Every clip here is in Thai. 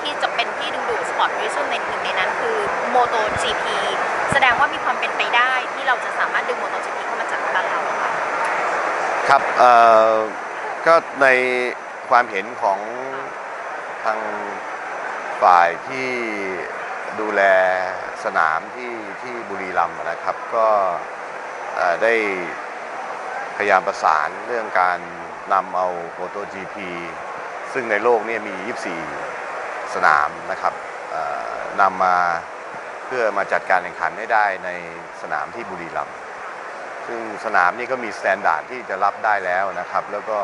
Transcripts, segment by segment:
ที่จะเป็นที่ดึงดูดสปอร์ตริซึมในหนึ่งในนั้นคือ Moto GP แสดงว่ามีความเป็นไปได้ที่เราจะสามารถดึง Moto GP เข้ามาจัดบ้านเราอะค่ะครับก็ในความเห็นของทางฝ่ายที่ดูแลสนามที่ที่บุรีรัมย์นะครับ ก็ได้พยายามประสานเรื่องการนำเอา MotoGP ซึ่งในโลกนี่มี 24 สนามนะครับนำมาเพื่อมาจัดการแข่งขันให้ได้ในสนามที่บุรีรัมย์ซึ่งสนามนี่ก็มีมาตรฐานที่จะรับได้แล้วนะครับ แล้วก็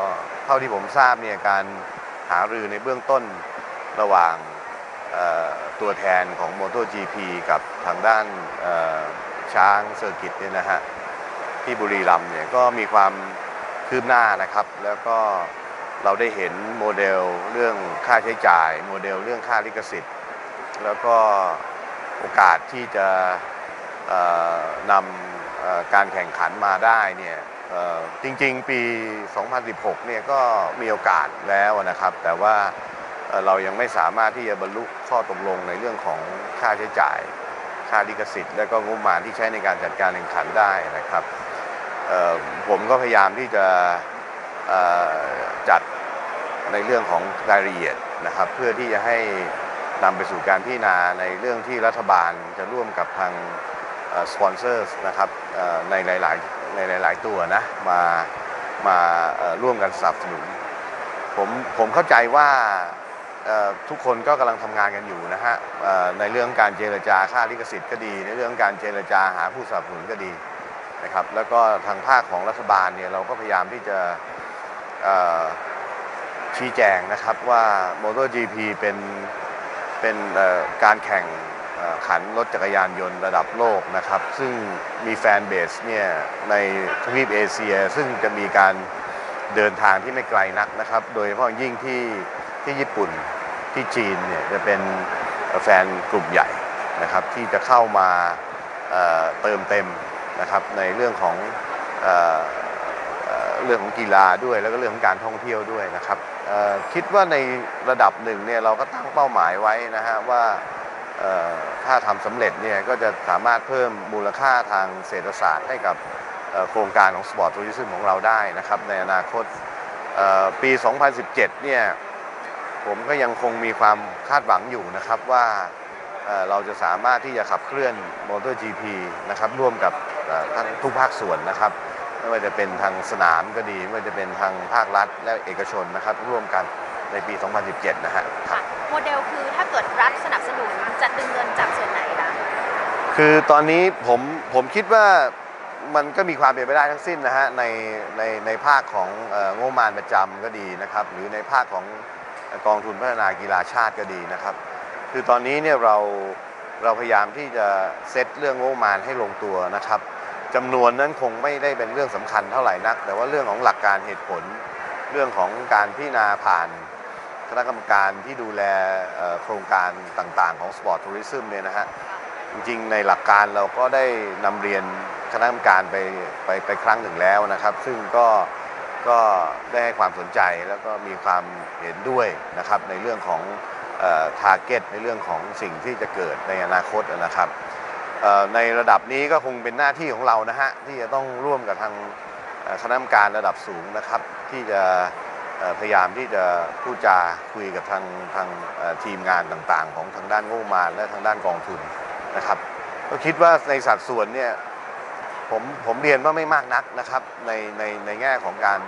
เท่าที่ผมทราบเนี่ยการหารือในเบื้องต้นระหว่างตัวแทนของ MotoGP กับทางด้านช้างเซอร์กิตเนี่ยนะฮะที่บุรีรัมย์เนี่ยก็มีความคืบหน้านะครับ แล้วก็ เราได้เห็นโมเดลเรื่องค่าใช้จ่าย โมเดลเรื่องค่าลิขสิทธิ์ แล้วก็โอกาสที่จะนำการแข่งขันมาได้เนี่ยจริงๆ ปี 2016 เนี่ยก็มีโอกาสแล้วนะครับ แต่ว่าเรายังไม่สามารถที่จะบรรลุข้อตกลงในเรื่องของค่าใช้จ่าย ค่าลิขสิทธิ์ และก็งบประมาณที่ใช้ในการจัดการแข่งขันได้นะครับผมก็พยายามที่จะ จัดในเรื่องของรายละเอียดนะครับ เพื่อที่จะให้นำไปสู่การพิจารณาในเรื่องที่รัฐบาลจะร่วมกับทางสปอนเซอร์นะครับในหลายๆในหลาย ๆ ตัวนะมามาร่วมกันสนับสนุนผมผมเข้าใจว่าทุกคนก็กำลังทำงานกันอยู่นะฮะในเรื่องการเจรจาค่าลิขสิทธิ์ก็ดี ในเรื่องการเจรจาหาผู้สนับสนุนก็ดีนะครับแล้วก็ทางภาคของรัฐบาลเนี่ยเราก็พยายามที่จะ ชี้แจงนะครับว่า MotoGP เป็นเป็นเอ่อการแข่งขันรถจักรยานยนต์ระดับโลกนะครับ ซึ่งมีแฟนเบสเนี่ยในทวีปเอเชีย ซึ่งจะมีการเดินทางที่ไม่ไกลนักนะครับ โดยเฉพาะยิ่งที่ที่ญี่ปุ่นที่จีนเนี่ยจะเป็นแฟนกลุ่มใหญ่นะครับ ที่จะเข้ามาเเติมเต็มนะครับในเรื่องของ เรื่องของกีฬาด้วย แล้วก็เรื่องของการท่องเที่ยวด้วยนะครับคิดว่าในระดับหนึ่งเนี่ยเราก็ตั้งเป้าหมายไว้นะฮะว่าถ้าทำสำเร็จเนี่ยก็จะสามารถเพิ่มมูลค่าทางเศรษฐศาสตร์ให้กับโครงการของสปอร์ตทัวริซึมของเราได้นะครับในอนาคตปี 2017 เนี่ยผมก็ยังคงมีความคาดหวังอยู่นะครับว่าเราจะสามารถที่จะขับเคลื่อน MotoGP นะครับร่วมกับทั้งทุกภาคส่วนนะครับ ไม่ว่าจะเป็นทางสนามก็ดี ไม่ว่าจะเป็นทางภาครัฐและเอกชนนะครับ ร่วมกันในปี 2017 นะฮะครับค่ะโมเดลคือถ้าเกิดรัฐสนับสนุนจะดึงเงินจากส่วนไหนคะคือตอนนี้ผมผมคิดว่ามันก็มีความเป็นไปได้ทั้งสิ้นนะฮะในในในภาคของเอ่องบประมาณประจำก็ดีนะครับ หรือในภาคของกองทุนพัฒนากีฬาชาติก็ดีนะครับ คือตอนนี้เนี่ยเราเราพยายามที่จะเซตเรื่องงบประมาณให้ลงตัวนะครับ จำนวนนั้นคงไม่ได้เป็นเรื่องสำคัญเท่าไหร่นัก แต่ว่าเรื่องของหลักการเหตุผล เรื่องของการพิจารณาผ่านคณะกรรมการที่ดูแลโครงการต่างๆ ของสปอร์ตทัวริซึมเนี่ยนะฮะจริงๆในหลักการเราก็ได้นำเรียนคณะกรรมการไปไปไปครั้งหนึ่งแล้วนะครับ ซึ่งก็ก็ได้ให้ความสนใจแล้วก็มีความเห็นด้วยนะครับในเรื่องของทาร์เก็ตในเรื่องของสิ่งที่จะเกิดในอนาคตนะครับ ในระดับนี้ก็คงเป็นหน้าที่ของเรานะฮะที่จะต้องร่วมกับทางคณะกรรมการระดับสูงนะครับ ที่จะพยายามที่จะพูดจาคุยกับทางทางทีมงานต่างๆ ของทางด้านงบประมาณและทางด้านกองทุนนะครับ ก็คิดว่าในสัดส่วนเนี่ยผมผมเรียนว่าไม่มากนักนะครับในในในแง่ของการ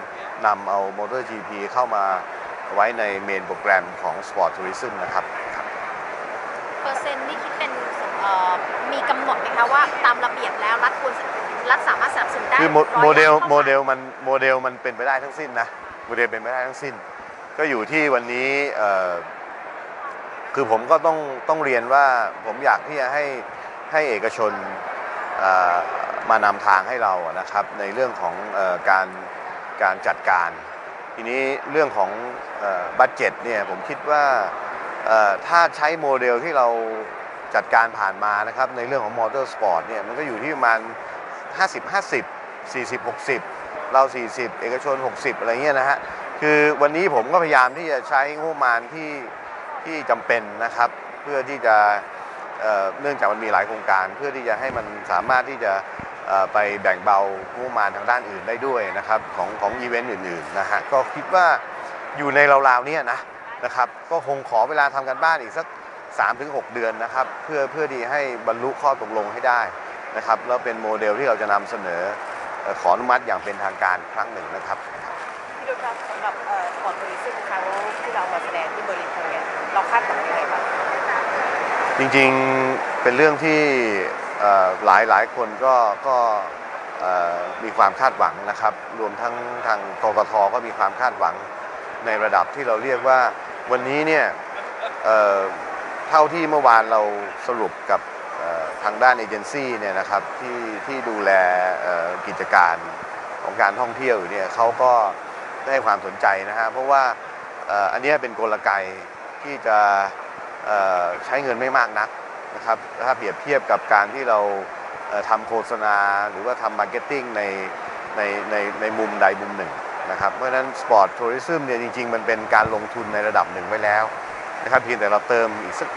นำเอา MotoGP เข้ามาไว้ในเมนโปรแกรมของ Sport Tourism นะครับ เปอร์เซ็นต์นี่คิด มีกำหนดไหมคะว่าตามระเบียบแล้วรัฐควรรัฐสามารถสนับสนุนได้คือโมร้ยโมเดลล้านโมข้าาเดลมันโมเดลมันเป็นไปได้ทั้งสิ้นนะโมเดลเป็นไปได้ทั้งสิ้น ก็อยู่ที่วันนี้เอ่อคือผมก็ต้องต้องเรียนว่าผมอยากที่จะให้ให้เอกชนเอ่อมานำทางให้เราอะนะครับ ในเรื่องของเออการการจัดการ ทีนี้เรื่องของบัตเจ็ตเนี่ยผมคิดว่าเอ่อถ้าใช้โมเดลที่เรา จัดการผ่านมานะครับในเรื่องของมอเตอร์สปอร์ตเนี่ยมันก็อยู่ที่ประมาณ 50 50 40 60 เรา 40 เอกชน 60 อะไรเงี้ยนะฮะคือวันนี้ผมก็พยายามที่จะใช้งบประมาณที่ที่จำเป็นนะครับ เพื่อที่จะเเนื่องจากมันมีหลายโครงการ เพื่อที่จะให้มันสามารถที่จะไปแบ่งเบางบประมาณทางด้านอื่นได้ด้วยนะครับของของอีเวนต์อื่นๆนะฮะก็คิดว่าอยู่ในราวๆนี้นะนะครับก็คงขอเวลาทำกันบ้านอีกสัก 3-6 เดือนนะครับ เพื่อเพื่อที่ให้บรรลุข้อตกลงให้ได้นะครับแล้วเป็นโมเดลที่เราจะนำเสนอเอ่อขออนุมัติอย่างเป็นทางการครั้งหนึ่งนะครับพี่ดุลครับสำหรับสปอร์ตทัวริซึมครั้งที่เรามาแสดงที่เบอร์ลินครั้งเนี้ยเราคาดหวังยังไงบ้างจริงๆเป็นเรื่องที่เอ่อหลายหลายคนก็ก็เอ่อมีความคาดหวังนะครับ รวมทั้งทางกกทก็มีความคาดหวังในระดับที่เราเรียกว่าวันนี้เนี่ย เท่าที่เมื่อวานเราสรุปกับทางด้านเอเจนซี่เนี่ยนะครับที่ที่ดูแลกิจการของการท่องเที่ยวอยู่เนี่ยเขาก็ได้ความสนใจนะฮะเพราะว่าอันนี้เป็นกลไกที่จะใช้เงินไม่มากนักนะครับถ้าเปรียบเทียบกับการที่เราทำโฆษณาหรือว่าทำมาร์เก็ตติ้งในในในในมุมใดมุมหนึ่งนะครับเพราะฉะนั้นสปอร์ตทัวริซึมเนี่ยจริง ๆ มันเป็นการลงทุนในระดับหนึ่งไว้แล้ว นะครับเพียงแต่เราเติมอีกสัก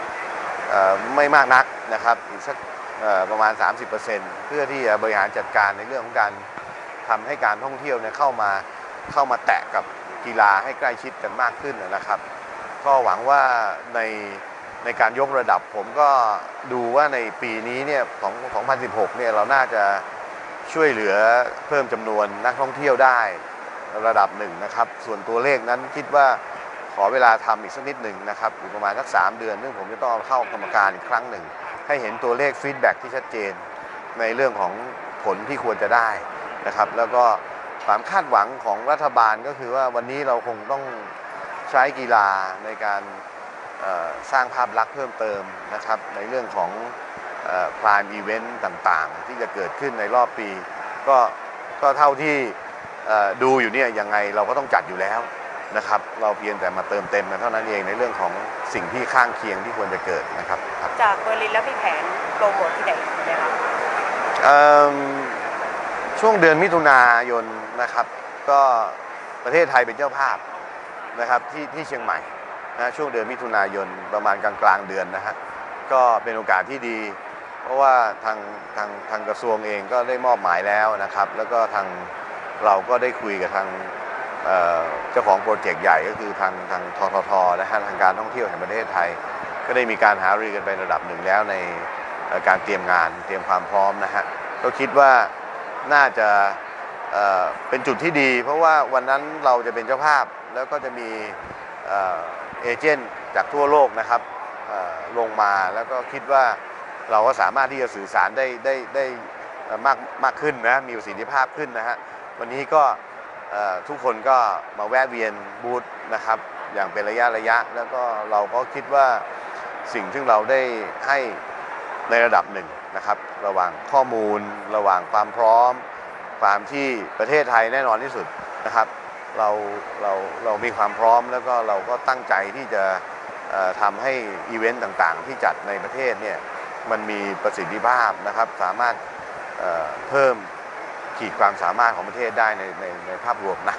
ไม่มากนักนะครับอีกสักประมาณ 30%เพื่อที่จะบริหารจัดการในเรื่องของการทำให้การท่องเที่ยวเนี่ยเข้ามาเข้ามาแตะกับกีฬาให้ใกล้ชิดกันมากขึ้นนะครับ ก็หวังว่าในในการยกระดับผมก็ดูว่าในปีนี้เนี่ยของ2016เนี่ยเราน่าจะช่วยเหลือเพิ่มจำนวนนักท่องเที่ยวได้ระดับหนึ่งนะครับ ส่วนตัวเลขนั้นคิดว่า ขอเวลาทำอีกสักนิดหนึ่งนะครับอีกประมาณสักสามเดือนซึ่งผมจะต้องเอาเข้ากรรมการอีกครั้งหนึ่ง ให้เห็นตัวเลขฟีดแบ็กที่ชัดเจน ในเรื่องของผลที่ควรจะได้นะครับ แล้วก็ความคาดหวังของรัฐบาลก็คือว่าวันนี้เราคงต้องใช้กีฬาในการสร้างภาพลักษณ์เพิ่มเติมนะครับ ในเรื่องของพลายอีเวนต์ต่างๆ ที่จะเกิดขึ้นในรอบปี ก็ก็เท่าที่ดูอยู่เนี่ยยังไงเราก็ต้องจัดอยู่แล้ว นะครับ เราเพียงแต่มาเติมเต็มกันเท่านั้นเองในเรื่องของสิ่งที่ข้างเคียงที่ควรจะเกิดนะครับครับจากเบอร์ลินแล้วมีแผนโปรโมทที่ไหนอีกไหมครับเอิ่มช่วงเดือนมิถุนายนนะครับ ก็ประเทศไทยเป็นเจ้าภาพนะครับที่ที่เชียงใหม่นะช่วงเดือนมิถุนายนประมาณกลางกลางๆเดือนนะฮะก็เป็นโอกาสที่ดี เพราะว่าทางทางทางกระทรวงเองก็ได้มอบหมายแล้วนะครับ แล้วก็ทางเราก็ได้คุยกับทาง เจ้าของโปรเจกต์ใหญ่ก็คือทางทางทททนะฮะทางการท่องเที่ยวแห่งประเทศไทย ก็ได้มีการหารือกันไประดับหนึ่งแล้วในการเตรียมงานเตรียมความพร้อมนะฮะก็คิดว่าน่าจะเเป็นจุดที่ดี เพราะว่าวันนั้นเราจะเป็นเจ้าภาพแล้วก็จะมีเอเจนต์จากทั่วโลกนะครับลงมาแล้วก็คิดว่าเราก็สามารถที่จะสื่อสารได้ได้ได้มากมากขึ้นนะมีประสิทธิภาพขึ้นนะฮะวันนี้ก็ ทุกคนก็มาแวะเวียนบูธนะครับ อย่างเป็นระยะระยะ แล้วก็เราก็คิดว่าสิ่งที่เราได้ให้ในระดับหนึ่งนะครับ ระหว่างข้อมูล ระหว่างความพร้อม ความที่ประเทศไทยแน่นอนที่สุดนะครับ เราเราเรามีความพร้อมแล้วก็เราก็ตั้งใจที่จะทำให้อีเวนต์ต่างๆ ที่จัดในประเทศเนี่ยมันมีประสิทธิภาพนะครับ สามารถเพิ่ม ขีดความสามารถของประเทศได้ในในในภาพรวมนะ